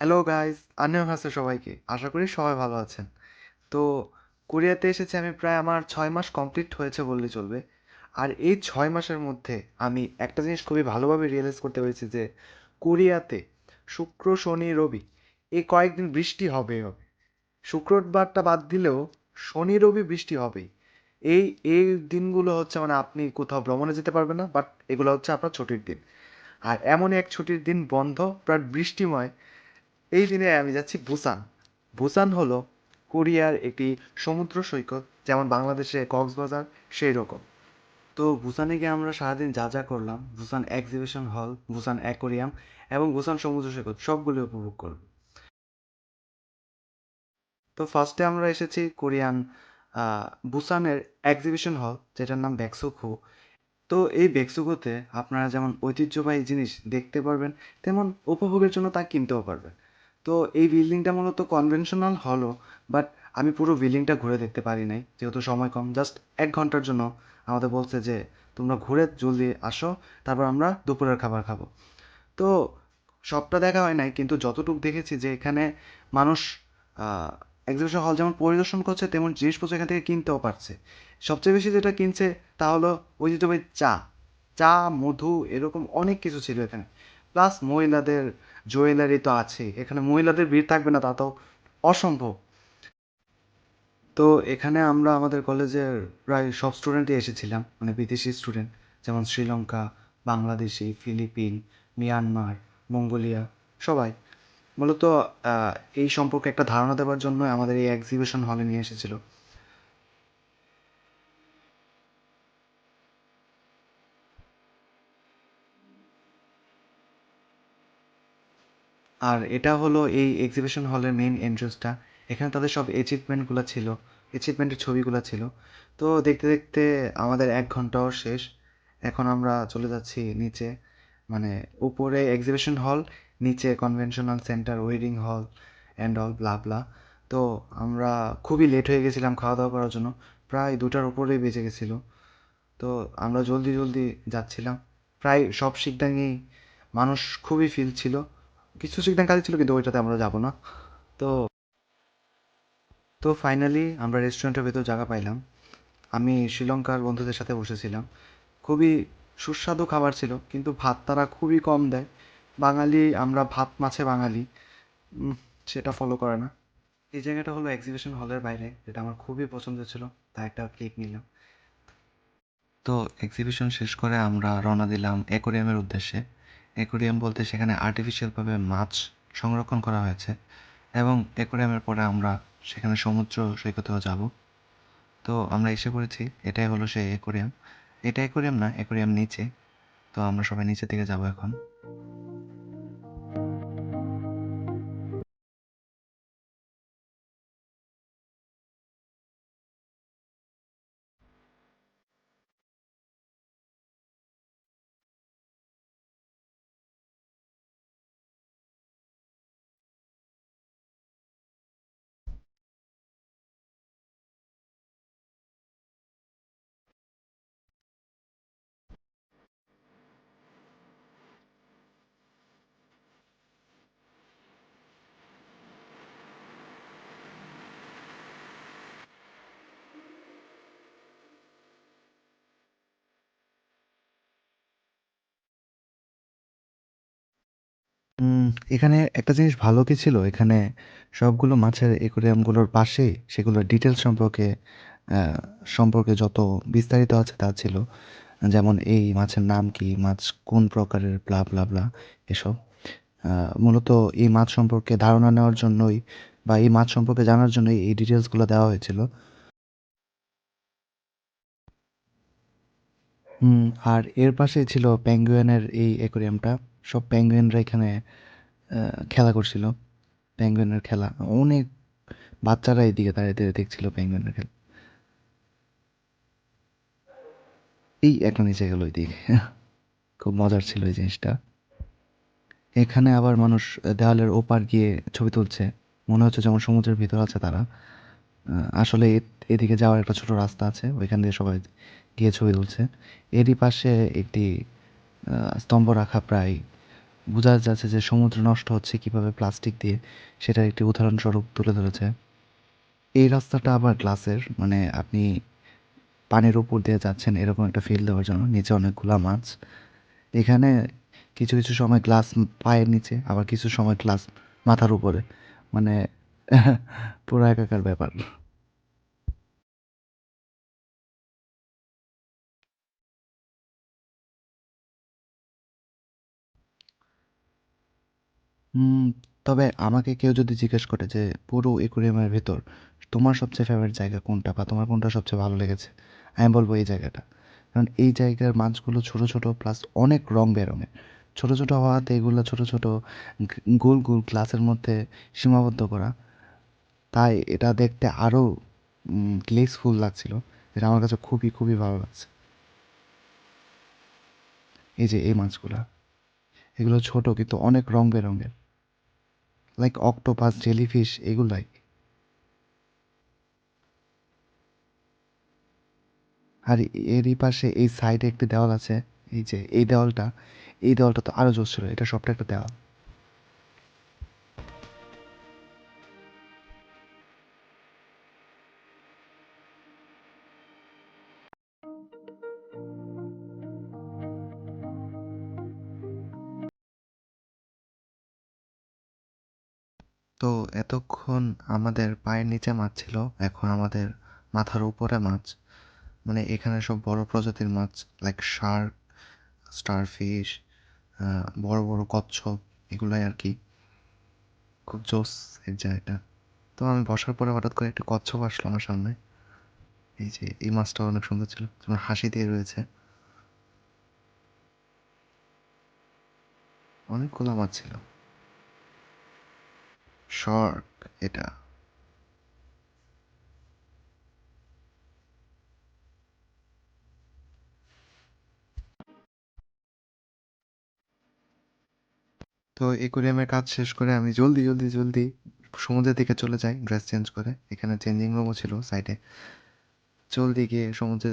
Hello guys আন্নিয়ং হাসে সবাইকে। আশা করি সবাই ভালো আছেন। তো কোরিয়াতে এসেছি আমি প্রায় আমার ছয় মাস কমপ্লিট হয়েছে বললে চলবে। আর এই ছয় মাসের মধ্যে আমি একটা জিনিস খুবই ভালোভাবে রিয়েলাইজ করতে পেরেছি যে কোরিয়াতে শুক্র, শনি, রবি এই কয়েকদিন বৃষ্টি হবে হবে। শুক্রবারটা বাদ দিলেও শনি, রবি বৃষ্টি হবেই। এই এই দিনগুলো হচ্ছে মানে আপনি কোথাও ভ্রমণে যেতে পারবেন না বাট এগুলো হচ্ছে আপনার ছুটির দিন। আর এমনই এক ছুটির দিন বন্ধ, প্রায় বৃষ্টিময় এই দিনে আমি যাচ্ছি বুসান বুসান হলো কোরিয়ার একটি সমুদ্র সৈকত, যেমন বাংলাদেশে কক্সবাজার সেই রকম তো বুসানে গিয়ে আমরা সারাদিন যা যা করলাম Busan exhibition hall Busan aquarium এবং বুসান সমুদ্র সৈকত, সবগুলি উপভোগ করব তো ফার্স্টে আমরা এসেছি কোরিয়ান বুসানের এক্সিবিশন হল যেটার নাম ব্যাকসুকু তো এই বেক্সুকোতে আপনারা যেমন ঐতিহ্যবাহী জিনিস দেখতে পারবেন, তেমন উপভোগের জন্য তা কিনতেও পারবেন। তো এই বিল্ডিংটা মূলত কনভেনশনাল হলও বাট আমি পুরো বিল্ডিংটা ঘুরে দেখতে পারি নাই, যেহেতু সময় কম। জাস্ট এক ঘণ্টার জন্য আমাদের বলছে যে, তোমরা ঘুরে জলদি আসো, তারপর আমরা দুপুরের খাবার খাব। তো সবটা দেখা হয় নাই, কিন্তু যতটুকু দেখেছি যে এখানে মানুষ এক্সিবিশন হল যেমন পরিদর্শন করছে, তেমন জিনিসপত্র এখান থেকে কিনতেও পারছে। সবচেয়ে বেশি যেটা কিনছে, তা হলো ঐতিহ্যবাহী চা চা, মধু, এরকম অনেক কিছু ছিল এখানে। প্লাস মহিলাদের জুয়েলারি তো আছেই এখানে মহিলাদের ভিড় থাকবে না, তা তো অসম্ভব। তো এখানে আমরা আমাদের কলেজের প্রায় সব স্টুডেন্টই এসেছিলাম মানে বিদেশি স্টুডেন্ট, যেমন Sri Lanka, Bangladeshi, Philippine, Myanmar, Mongolia, সবাই। মূলত এই সম্পর্কে একটা ধারণা দেওয়ার জন্য আমাদের এই এক্সিবিশন হলে নিয়ে এসেছিল। আর এটা হলো এই এক্সিবিশন হলের মেইন এন্ট্রান্সটা এখানে তাদের সব অ্যাচিভমেন্টগুলো ছিল অ্যাচিভমেন্টের ছবিগুলো ছিল। তো দেখতে দেখতে আমাদের এক ঘন্টাও শেষ। এখন আমরা চলে যাচ্ছি নিচে মানে উপরে এক্সিবিশন হল নিচে conventional centre wedding hall and all blah blah তো আমরা খুবই লেট হয়ে গেছিলাম খাওয়া দাওয়া করার জন্য, প্রায় দুটার উপরেই বেঁচে গেছিল। তো আমরা জলদি জলদি যাচ্ছিলাম। প্রায় সব সিকদাঙেই মানুষ খুবই ফিল ছিল। কিছু সিকদাং খালি ছিল, কিন্তু ওইটাতে আমরা যাব না। তো তো ফাইনালি আমরা রেস্টুরেন্টের ভেতর জায়গা পাইলাম। আমি শ্রীলঙ্কার বন্ধুদের সাথে বসেছিলাম। খুবই সুস্বাদু খাবার ছিল, কিন্তু ভাত তারা খুবই কম দেয়। বাঙালি, আমরা ভাত মাছে বাঙালি। সেটা ফলো করে না। এই জায়গাটা হলো এক্সিবিশন হলের বাইরে, যেটা আমার খুবই পছন্দ ছিল, তাই একটা ক্লিক নিলাম। তো এক্সিবিশন শেষ করে আমরা রওনা দিলাম অ্যাকোরিয়ামের উদ্দেশ্যে। অ্যাকোরিয়াম বলতে সেখানে আর্টিফিশিয়ালভাবে মাছ সংরক্ষণ করা হয়েছে এবং অ্যাকোরিয়ামের পরে আমরা সেখানে সমুদ্র সৈকতেও যাব। তো আমরা এসে পড়েছি, এটাই হলো সেই অ্যাকোরিয়াম। এটা অ্যাকোরিয়াম না, অ্যাকোরিয়াম নিচে। তো আমরা সবাই নিচের দিকে যাব এখন। উম, এখানে একটা জিনিস ভালো কি ছিল? এখানে সবগুলো মাছের অ্যাকোরিয়ামগুলোর পাশেই সেগুলোর ডিটেলস সম্পর্কে সম্পর্কে যত বিস্তারিত আছে তা ছিল। যেমন এই মাছের নাম কি মাছ কোন প্রকারের ব্লা ব্লা এসব। মূলত এই মাছ সম্পর্কে ধারণা নেওয়ার জন্যই বা এই মাছ সম্পর্কে জানার জন্যই এই ডিটেলসগুলো দেওয়া হয়েছিল। হুম আর এর পাশেই ছিল পেঙ্গুইনের এই অ্যাকোরিয়ামটা সব পেঙ্গুইনরা এখানে খেলা করছিল। পেঙ্গুইনের খেলা। অনেক বাচ্চারা এদিকে দাঁড়িয়ে দাঁড়িয়ে দেখছিল পেঙ্গুইনের খেলা। এই একটা নিচে গেল ওইদিকে খুব মজার ছিল এই জিনিসটা। এখানে আবার মানুষ দেওয়ালের ওপার গিয়ে ছবি তুলছে। মনে হচ্ছে যেমন সমুদ্রের ভিতর আছে তারা। আসলে এদিকে যাওয়ার একটা ছোট রাস্তা আছে। ওইখান দিয়ে সবাই গিয়ে ছবি তুলছে। এরই পাশে একটি স্তম্ভ রাখা প্রায় বোঝা যাচ্ছে যে সমুদ্র নষ্ট হচ্ছে, কীভাবে প্লাস্টিক দিয়ে সেটার একটি উদাহরণস্বরূপ তুলে ধরেছে। এই রাস্তাটা আবার গ্লাসের মানে আপনি পানির উপর দিয়ে যাচ্ছেন, এরকম একটা ফিল দেওয়ার জন্য। নিচে অনেকগুলা মাছ। এখানে কিছু কিছু সময় গ্লাস পায়ের নিচে, আবার কিছু সময় গ্লাস মাথার উপরে। মানে পুরো একাকার ব্যাপার। তবে আমাকে কেউ যদি জিজ্ঞেস করে যে, পুরো, একুরিয়ামের ভেতর তোমার সবচেয়ে ফেভারিট জায়গা কোনটা বা তোমার কোনটা সবচেয়ে ভালো লেগেছে? আমি বলব এই জায়গাটা। কারণ এই জায়গার মাছগুলো ছোট ছোট প্লাস অনেক রং বেরঙের। ছোট ছোট হওয়াতে এগুলো ছোট ছোট গোল গোল গ্লাসের মধ্যে সীমাবদ্ধ করা। তাই এটা দেখতে আরও গ্লেসফুল লাগছিল, যেটা আমার কাছে খুবই খুবই ভালো লাগছে। এই যে এই মাছগুলা। এগুলো ছোট কিন্তু অনেক রং বেরঙের। লাইক অক্টোপাস জেলিফিশ এগুলাই। আর এরই পাশে এই সাইডে একটি দেওয়াল আছে, এই যে এই দেওয়ালটা এই দেওয়ালটা তো আরও জোর ছিল, এটা সবটা একটা দেওয়াল। তো এতক্ষণ আমাদের পায়ের নিচে মাছ ছিল, এখন আমাদের মাথার উপরে মাছ। মানে এখানে সব বড় প্রজাতির মাছ লাইক শার্ক স্টারফিশ বড় বড় কচ্ছপ, এগুলাই আর কি। খুব জোস এর জায়গাটা। তো আমি বসার পরে হঠাৎ করে একটা কচ্ছপ আসলো আমার সামনে। এই যে, এই মাছটা অনেক সুন্দর ছিল, যেমন হাসি দিয়ে রয়েছে। অনেকগুলো মাছ ছিল। শার্ক এটা। তো একুরিয়ামের কাজ শেষ করে আমি জলদি জলদি জলদি সমুদ্রের দিকে চলে যাই ড্রেস চেঞ্জ করে। এখানে চেঞ্জিং রুমও ছিল সাইডে জলদি গিয়ে সমুদ্রে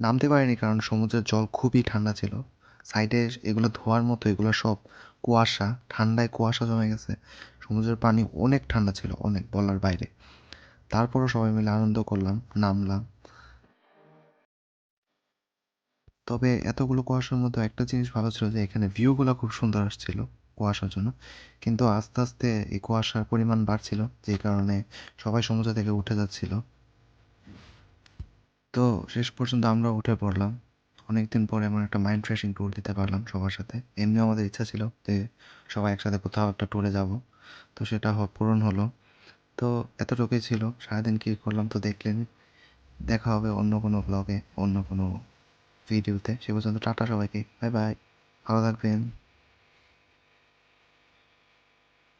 নামতে পারিনি কারণ সমুদ্রের জল খুবই ঠান্ডা ছিল। সাইডে এগুলো ধোয়ার মতো, এগুলো সব কুয়াশা, ঠান্ডায় কুয়াশা জমে গেছে। সমুদ্রের পানি অনেক ঠান্ডা ছিল, অনেক বলার বাইরে। তারপরও সবাই মিলে আনন্দ করলাম, নামলাম। তবে এতগুলো কুয়াশার মধ্যে একটা জিনিস ভালো ছিল যে, এখানে ভিউগুলো খুব সুন্দর আসছিল কুয়াশার জন্য। কিন্তু আস্তে আস্তে এই কুয়াশার পরিমাণ বাড়ছিল, যে কারণে সবাই সমুদ্র থেকে উঠে যাচ্ছিল। তো শেষ পর্যন্ত আমরা উঠে পড়লাম। অনেকদিন পরে এমন একটা মাইন্ড ফ্রেশিং ট্যুর দিতে পারলাম সবার সাথে। এমনিও আমাদের ইচ্ছা ছিল যে সবাই একসাথে কোথাও একটা ট্যুরে যাব। তো সেটা পূরণ হলো। তো এতটুকুই ছিল। সারাদিন কী করলাম তো দেখলেন। দেখা হবে অন্য কোনো ব্লগে অন্য কোনো ভিডিওতে সে পর্যন্ত টাটা সবাইকে। বাই বাই ভালো থাকবেন।